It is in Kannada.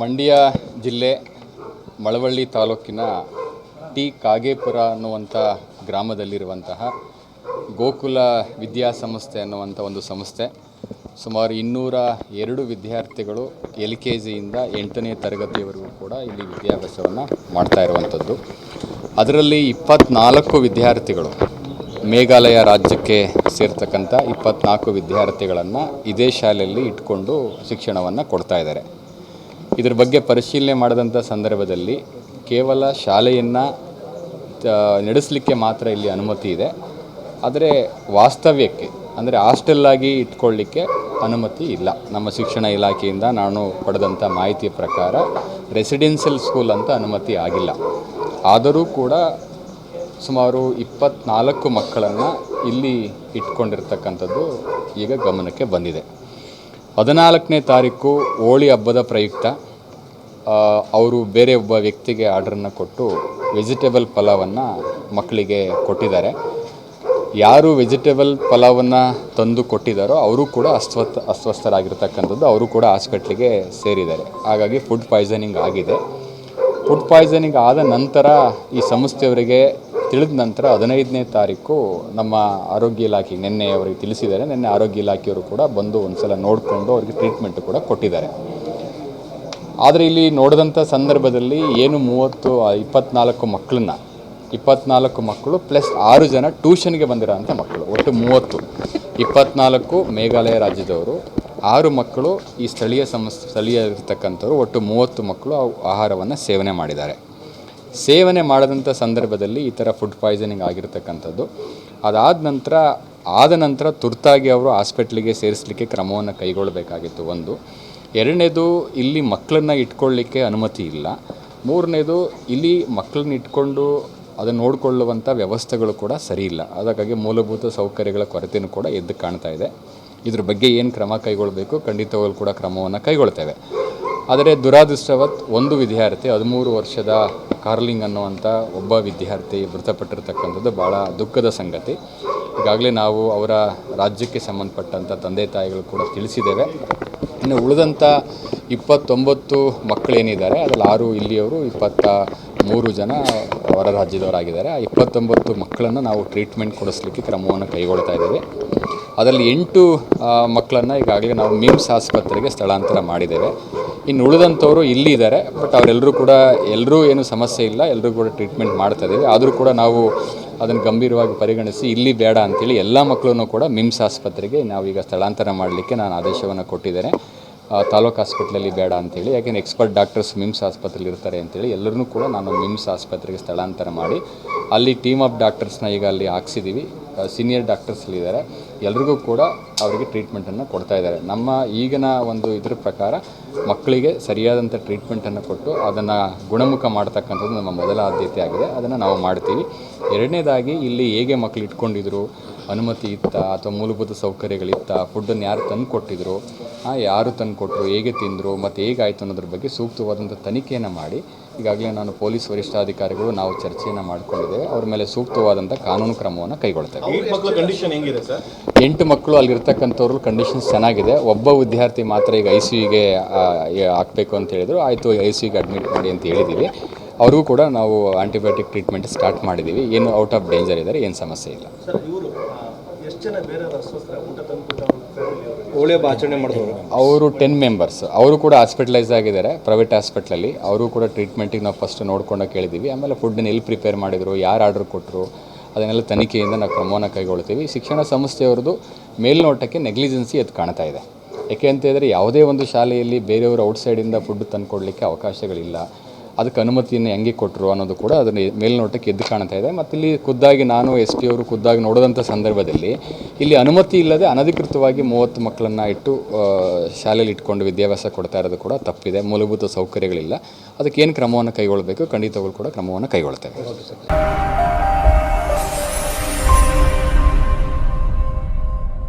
ಮಂಡ್ಯ ಜಿಲ್ಲೆ ಮಳವಳ್ಳಿ ತಾಲೂಕಿನ ಟಿ ಕಾಗೇಪುರ ಅನ್ನುವಂಥ ಗ್ರಾಮದಲ್ಲಿರುವಂತಹ ಗೋಕುಲ ವಿದ್ಯಾಸಂಸ್ಥೆ ಅನ್ನುವಂಥ ಒಂದು ಸಂಸ್ಥೆ. ಸುಮಾರು ಇನ್ನೂರ ಎರಡು ವಿದ್ಯಾರ್ಥಿಗಳು ಎಲ್ ಕೆ ಜಿಯಿಂದ ಎಂಟನೇ ತರಗತಿಯವರೆಗೂ ಕೂಡ ಇಲ್ಲಿ ವಿದ್ಯಾಭ್ಯಾಸವನ್ನು ಮಾಡ್ತಾ ಇರುವಂಥದ್ದು. ಅದರಲ್ಲಿ ಇಪ್ಪತ್ನಾಲ್ಕು ವಿದ್ಯಾರ್ಥಿಗಳು ಮೇಘಾಲಯ ರಾಜ್ಯಕ್ಕೆ ಸೇರ್ತಕ್ಕಂಥ ಇಪ್ಪತ್ನಾಲ್ಕು ವಿದ್ಯಾರ್ಥಿಗಳನ್ನು ಇದೇ ಶಾಲೆಯಲ್ಲಿ ಇಟ್ಕೊಂಡು ಶಿಕ್ಷಣವನ್ನು ಕೊಡ್ತಾ ಇದ್ದಾರೆ. ಇದ್ರ ಬಗ್ಗೆ ಪರಿಶೀಲನೆ ಮಾಡಿದಂಥ ಸಂದರ್ಭದಲ್ಲಿ ಕೇವಲ ಶಾಲೆಯನ್ನು ನಡೆಸಲಿಕ್ಕೆ ಮಾತ್ರ ಇಲ್ಲಿ ಅನುಮತಿ ಇದೆ. ಆದರೆ ವಾಸ್ತವ್ಯಕ್ಕೆ, ಅಂದರೆ ಹಾಸ್ಟೆಲ್ಲಾಗಿ ಇಟ್ಕೊಳ್ಳಿಕ್ಕೆ ಅನುಮತಿ ಇಲ್ಲ. ನಮ್ಮ ಶಿಕ್ಷಣ ಇಲಾಖೆಯಿಂದ ನಾನು ಪಡೆದಂಥ ಮಾಹಿತಿಯ ಪ್ರಕಾರ ರೆಸಿಡೆನ್ಷಿಯಲ್ ಸ್ಕೂಲ್ ಅಂತ ಅನುಮತಿ ಆಗಿಲ್ಲ. ಆದರೂ ಕೂಡ ಸುಮಾರು ಇಪ್ಪತ್ನಾಲ್ಕು ಮಕ್ಕಳನ್ನು ಇಲ್ಲಿ ಇಟ್ಕೊಂಡಿರ್ತಕ್ಕಂಥದ್ದು ಈಗ ಗಮನಕ್ಕೆ ಬಂದಿದೆ. ಹದಿನಾಲ್ಕನೇ ತಾರೀಕು ಹೋಳಿ ಹಬ್ಬದ ಪ್ರಯುಕ್ತ ಅವರು ಬೇರೆ ಒಬ್ಬ ವ್ಯಕ್ತಿಗೆ ಆರ್ಡ್ರನ್ನು ಕೊಟ್ಟು ವೆಜಿಟೇಬಲ್ ಪಲಾವನ್ನು ಮಕ್ಕಳಿಗೆ ಕೊಟ್ಟಿದ್ದಾರೆ. ಯಾರು ವೆಜಿಟೇಬಲ್ ಪಲಾವನ್ನು ತಂದು ಕೊಟ್ಟಿದ್ದಾರೋ ಅವರು ಕೂಡ ಅಸ್ವಸ್ಥ, ಅಸ್ವಸ್ಥರಾಗಿರ್ತಕ್ಕಂಥದ್ದು ಅವರು ಕೂಡ ಹಾಸ್ಪಿಟ್ಲಿಗೆ ಸೇರಿದ್ದಾರೆ. ಹಾಗಾಗಿ ಫುಡ್ ಪಾಯ್ಸನಿಂಗ್ ಆಗಿದೆ. ಫುಡ್ ಪಾಯ್ಸನಿಂಗ್ ಆದ ನಂತರ ಈ ಸಂಸ್ಥೆಯವರಿಗೆ ತಿಳಿದ ನಂತರ ಹದಿನೈದನೇ ತಾರೀಕು ನಮ್ಮ ಆರೋಗ್ಯ ಇಲಾಖೆ ನಿನ್ನೆ ಅವರಿಗೆ ತಿಳಿಸಿದ್ದಾರೆ. ನಿನ್ನೆ ಆರೋಗ್ಯ ಇಲಾಖೆಯವರು ಕೂಡ ಬಂದು ಒಂದ್ಸಲ ನೋಡಿಕೊಂಡು ಅವರಿಗೆ ಟ್ರೀಟ್ಮೆಂಟ್ ಕೂಡ ಕೊಟ್ಟಿದ್ದಾರೆ. ಆದರೆ ಇಲ್ಲಿ ನೋಡಿದಂಥ ಸಂದರ್ಭದಲ್ಲಿ ಏನು ಮೂವತ್ತು, ಇಪ್ಪತ್ನಾಲ್ಕು ಮಕ್ಕಳನ್ನ, ಇಪ್ಪತ್ನಾಲ್ಕು ಮಕ್ಕಳು ಪ್ಲಸ್ ಆರು ಜನ ಟ್ಯೂಷನ್ಗೆ ಬಂದಿರೋಂಥ ಮಕ್ಕಳು, ಒಟ್ಟು ಮೂವತ್ತು. ಇಪ್ಪತ್ನಾಲ್ಕು ಮೇಘಾಲಯ ರಾಜ್ಯದವರು, ಆರು ಮಕ್ಕಳು ಈ ಸ್ಥಳೀಯ ಸಂಸ್ ಸ್ಥಳೀಯ ಇರ್ತಕ್ಕಂಥವ್ರು ಒಟ್ಟು ಮೂವತ್ತು ಮಕ್ಕಳು ಆಹಾರವನ್ನು ಸೇವನೆ ಮಾಡಿದ್ದಾರೆ. ಸೇವನೆ ಮಾಡಿದಂಥ ಸಂದರ್ಭದಲ್ಲಿ ಈ ಥರ ಫುಡ್ ಪಾಯ್ಸನಿಂಗ್ ಆಗಿರ್ತಕ್ಕಂಥದ್ದು. ಅದಾದ ನಂತರ, ಆದ ನಂತರ ತುರ್ತಾಗಿ ಅವರು ಹಾಸ್ಪಿಟ್ಲಿಗೆ ಸೇರಿಸಲಿಕ್ಕೆ ಕ್ರಮವನ್ನು ಕೈಗೊಳ್ಳಬೇಕಾಗಿತ್ತು ಒಂದು. ಎರಡನೇದು, ಇಲ್ಲಿ ಮಕ್ಕಳನ್ನ ಇಟ್ಕೊಳ್ಳಿಕ್ಕೆ ಅನುಮತಿ ಇಲ್ಲ. ಮೂರನೇದು, ಇಲ್ಲಿ ಮಕ್ಕಳನ್ನ ಇಟ್ಕೊಂಡು ಅದನ್ನು ನೋಡಿಕೊಳ್ಳುವಂಥ ವ್ಯವಸ್ಥೆಗಳು ಕೂಡ ಸರಿ ಇಲ್ಲ. ಅದಕ್ಕಾಗಿ ಮೂಲಭೂತ ಸೌಕರ್ಯಗಳ ಕೊರತೆಯೂ ಕೂಡ ಎದ್ದು ಕಾಣ್ತಾ ಇದೆ. ಇದ್ರ ಬಗ್ಗೆ ಏನು ಕ್ರಮ ಕೈಗೊಳ್ಳಬೇಕು ಖಂಡಿತವಾಗಲೂ ಕೂಡ ಕ್ರಮವನ್ನು ಕೈಗೊಳ್ತೇವೆ. ಆದರೆ ದುರಾದೃಷ್ಟವತ್ ಒಂದು ವಿದ್ಯಾರ್ಥಿ, ಹದಿಮೂರು ವರ್ಷದ ಕಾರ್ಲಿಂಗ್ ಅನ್ನುವಂಥ ಒಬ್ಬ ವಿದ್ಯಾರ್ಥಿ ಮೃತಪಟ್ಟಿರ್ತಕ್ಕಂಥದ್ದು ಭಾಳ ದುಃಖದ ಸಂಗತಿ. ಈಗಾಗಲೇ ನಾವು ಅವರ ರಾಜ್ಯಕ್ಕೆ ಸಂಬಂಧಪಟ್ಟಂಥ ತಂದೆ ತಾಯಿಗಳು ಕೂಡ ತಿಳಿಸಿದ್ದೇವೆ. ಇನ್ನು ಉಳಿದಂಥ ಇಪ್ಪತ್ತೊಂಬತ್ತು ಮಕ್ಕಳೇನಿದ್ದಾರೆ, ಅದರಲ್ಲಿ ಆರು ಇಲ್ಲಿಯವರು, ಇಪ್ಪತ್ತ ಮೂರು ಜನ ಹೊರ ರಾಜ್ಯದವರಾಗಿದ್ದಾರೆ. ಆ ಇಪ್ಪತ್ತೊಂಬತ್ತು ಮಕ್ಕಳನ್ನು ನಾವು ಟ್ರೀಟ್ಮೆಂಟ್ ಕೊಡಿಸ್ಲಿಕ್ಕೆ ಕ್ರಮವನ್ನು ಕೈಗೊಳ್ತಾ ಇದ್ದೇವೆ. ಅದರಲ್ಲಿ ಎಂಟು ಮಕ್ಕಳನ್ನು ಈಗಾಗಲೇ ನಾವು ಮಿಮ್ಸ್ ಆಸ್ಪತ್ರೆಗೆ ಸ್ಥಳಾಂತರ ಮಾಡಿದ್ದೇವೆ. ಇನ್ನು ಉಳಿದಂಥವರು ಇಲ್ಲಿ ಇದ್ದಾರೆ ಬಟ್ ಅವರೆಲ್ಲರೂ ಕೂಡ ಎಲ್ಲರೂ ಏನು ಸಮಸ್ಯೆ ಇಲ್ಲ. ಎಲ್ಲರೂ ಕೂಡ ಟ್ರೀಟ್ಮೆಂಟ್ ಮಾಡ್ತಾ ಇದ್ದೀವಿ. ಆದರೂ ಕೂಡ ನಾವು ಅದನ್ನು ಗಂಭೀರವಾಗಿ ಪರಿಗಣಿಸಿ, ಇಲ್ಲಿ ಬೇಡ ಅಂತೇಳಿ ಎಲ್ಲ ಮಕ್ಕಳನ್ನು ಕೂಡ ಮಿಮ್ಸ್ ಆಸ್ಪತ್ರೆಗೆ ನಾವೀಗ ಸ್ಥಳಾಂತರ ಮಾಡಲಿಕ್ಕೆ ನಾನು ಆದೇಶವನ್ನು ಕೊಟ್ಟಿದ್ದೇನೆ. ತಾಲೂಕು ಆಸ್ಪತ್ರೆಯಲ್ಲಿ ಬೇಡ ಅಂತೇಳಿ. ಯಾಕೆಂದರೆ ಎಕ್ಸ್ಪರ್ಟ್ ಡಾಕ್ಟರ್ಸ್ ಮಿಮ್ಸ್ ಆಸ್ಪತ್ರೆಲಿ ಇರ್ತಾರೆ ಅಂತೇಳಿ ಎಲ್ಲರನ್ನೂ ಕೂಡ ನಾನು ಮಿಮ್ಸ್ ಆಸ್ಪತ್ರೆಗೆ ಸ್ಥಳಾಂತರ ಮಾಡಿ, ಅಲ್ಲಿ ಟೀಮ್ ಆಫ್ ಡಾಕ್ಟರ್ಸ್ನ ಈಗ ಅಲ್ಲಿ ಹಾಕ್ಸಿದ್ದೀವಿ ಸೀನಿಯರ್ ಡಾಕ್ಟರ್ಸ್ ಇದ್ದಾರೆ ಎಲ್ರಿಗೂ ಕೂಡ ಅವರಿಗೆ ಟ್ರೀಟ್ಮೆಂಟನ್ನು ಕೊಡ್ತಾ ಇದ್ದಾರೆ ನಮ್ಮ ಈಗಿನ ಒಂದು ಇದ್ರ ಪ್ರಕಾರ ಮಕ್ಕಳಿಗೆ ಸರಿಯಾದಂಥ ಟ್ರೀಟ್ಮೆಂಟನ್ನು ಕೊಟ್ಟು ಅದನ್ನು ಗುಣಮುಖ ಮಾಡ್ತಕ್ಕಂಥದ್ದು ನಮ್ಮ ಮೊದಲ ಆದ್ಯತೆ ಆಗಿದೆ. ಅದನ್ನು ನಾವು ಮಾಡ್ತೀವಿ. ಎರಡನೇದಾಗಿ ಇಲ್ಲಿ ಹೇಗೆ ಮಕ್ಕಳು ಇಟ್ಕೊಂಡಿದ್ರು ಅನುಮತಿ ಇತ್ತ ಅಥವಾ ಮೂಲಭೂತ ಸೌಕರ್ಯಗಳಿತ್ತ ಫುಡ್ಡನ್ನು ಯಾರು ತಂದು ಕೊಟ್ಟಿದ್ರು ಯಾರು ತಂದು ಕೊಟ್ಟರು ಹೇಗೆ ತಿಂದರು? ಮತ್ತು ಹೇಗಾಯಿತು ಅನ್ನೋದ್ರ ಬಗ್ಗೆ ಸೂಕ್ತವಾದಂಥ ತನಿಖೆಯನ್ನು ಮಾಡಿ ಈಗಾಗಲೇ ನಾನು ಪೊಲೀಸ್ ವರಿಷ್ಠಾಧಿಕಾರಿಗಳು ನಾವು ಚರ್ಚೆಯನ್ನು ಮಾಡ್ಕೊಂಡಿದ್ದೇವೆ ಅವ್ರ ಮೇಲೆ ಸೂಕ್ತವಾದಂಥ ಕಾನೂನು ಕ್ರಮವನ್ನು ಕೈಗೊಳ್ತೇವೆ. ಎಂಟು ಮಕ್ಕಳು ಅಲ್ಲಿರ್ತಕ್ಕಂಥವ್ರು ಕಂಡೀಷನ್ಸ್ ಚೆನ್ನಾಗಿದೆ. ಒಬ್ಬ ವಿದ್ಯಾರ್ಥಿ ಮಾತ್ರ ಈಗ ಐ ಸಿ ಯುಗೆ ಹಾಕಬೇಕು ಅಂತ ಹೇಳಿದ್ರು. ಆಯಿತು ಐ ಸಿ ಯುಗೆ ಅಡ್ಮಿಟ್ ಮಾಡಿ ಅಂತ ಹೇಳಿದ್ದೀವಿ ಅವ್ರಿಗೂ ಕೂಡ ನಾವು ಆಂಟಿಬಯೋಟಿಕ್ ಟ್ರೀಟ್ಮೆಂಟ್ ಸ್ಟಾರ್ಟ್ ಮಾಡಿದ್ದೀವಿ ಏನು ಔಟ್ ಆಫ್ ಡೇಂಜರ್ ಇದ್ದಾರೆ ಏನು ಸಮಸ್ಯೆ ಇಲ್ಲ. ಅವರು ಟೆನ್ ಮೆಂಬರ್ಸ್ ಅವರು ಕೂಡ ಹಾಸ್ಪಿಟಲೈಸ್ ಆಗಿದ್ದಾರೆ ಪ್ರೈವೇಟ್ ಹಾಸ್ಪಿಟ್ಲಲ್ಲಿ ಅವರು ಕೂಡ ಟ್ರೀಟ್ಮೆಂಟಿಗೆ ನಾವು ಫಸ್ಟ್ ನೋಡ್ಕೊಂಡು ಕೇಳಿದ್ದೀವಿ ಆಮೇಲೆ ಫುಡ್ಡನ್ನ ಎಲ್ಲಿ ಪ್ರಿಪೇರ್ ಮಾಡಿದರು ಯಾರು ಆರ್ಡರ್ ಕೊಟ್ಟರು ಅದನ್ನೆಲ್ಲ ತನಿಖೆಯಿಂದ ನಾವು ಕ್ರಮವನ್ನು ಕೈಗೊಳ್ತೀವಿ. ಶಿಕ್ಷಣ ಸಂಸ್ಥೆಯವ್ರದ್ದು ಮೇಲ್ನೋಟಕ್ಕೆ ನೆಗ್ಲಿಜೆನ್ಸಿ ಅದು ಕಾಣ್ತಾ ಇದೆ. ಯಾಕೆ ಅಂತ ಹೇಳಿದ್ರೆ ಯಾವುದೇ ಒಂದು ಶಾಲೆಯಲ್ಲಿ ಬೇರೆಯವರು ಔಟ್ಸೈಡಿಂದ ಫುಡ್ ತಂದುಕೊಡ್ಲಿಕ್ಕೆ ಅವಕಾಶಗಳಿಲ್ಲ. ಅದಕ್ಕೆ ಅನುಮತಿಯನ್ನು ಹೆಂಗೆ ಕೊಟ್ಟರು ಅನ್ನೋದು ಕೂಡ ಅದನ್ನು ಮೇಲ್ನೋಟಕ್ಕೆ ಎದ್ದು ಕಾಣ್ತಾ ಇದೆ. ಮತ್ತು ಇಲ್ಲಿ ಖುದ್ದಾಗಿ ನಾನು ಎಸ್ ಟಿ ಅವರು ಖುದ್ದಾಗಿ ನೋಡಿದಂಥ ಸಂದರ್ಭದಲ್ಲಿ ಇಲ್ಲಿ ಅನುಮತಿ ಇಲ್ಲದೆ ಅನಧಿಕೃತವಾಗಿ ಮೂವತ್ತು ಮಕ್ಕಳನ್ನು ಇಟ್ಟು ಶಾಲೆಯಲ್ಲಿ ಇಟ್ಕೊಂಡು ವಿದ್ಯಾಭ್ಯಾಸ ಕೊಡ್ತಾ ಇರೋದು ಕೂಡ ತಪ್ಪಿದೆ. ಮೂಲಭೂತ ಸೌಕರ್ಯಗಳಿಲ್ಲ. ಅದಕ್ಕೆ ಏನು ಕ್ರಮವನ್ನು ಕೈಗೊಳ್ಳಬೇಕು? ಖಂಡಿತವಾಗ್ಲೂ ಕೂಡ ಕ್ರಮವನ್ನು ಕೈಗೊಳ್ತೇವೆ.